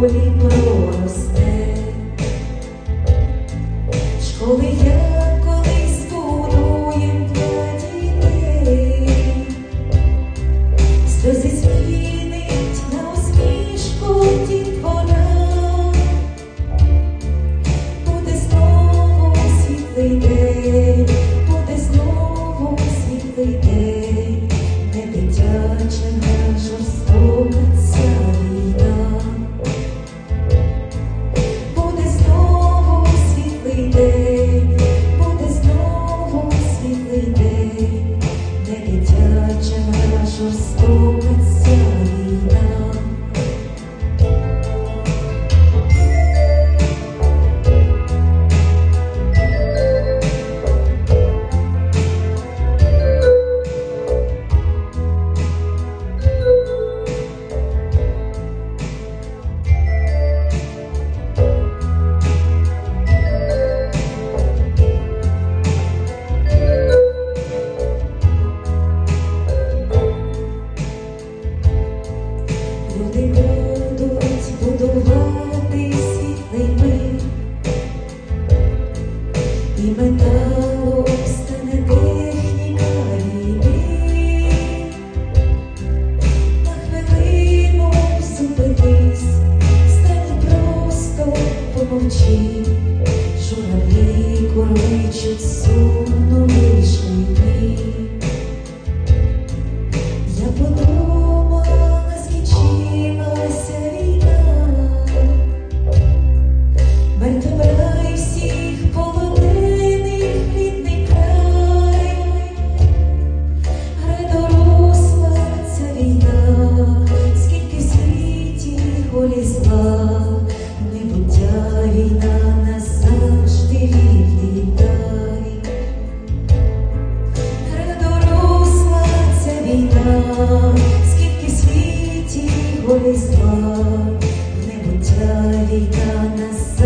полі школи я колись будуєм дітей, сльози на усмішку дітвора, буде знову світлий день, буде знову світлий день. sleep, we'll reach it soon, don't wish me. gonna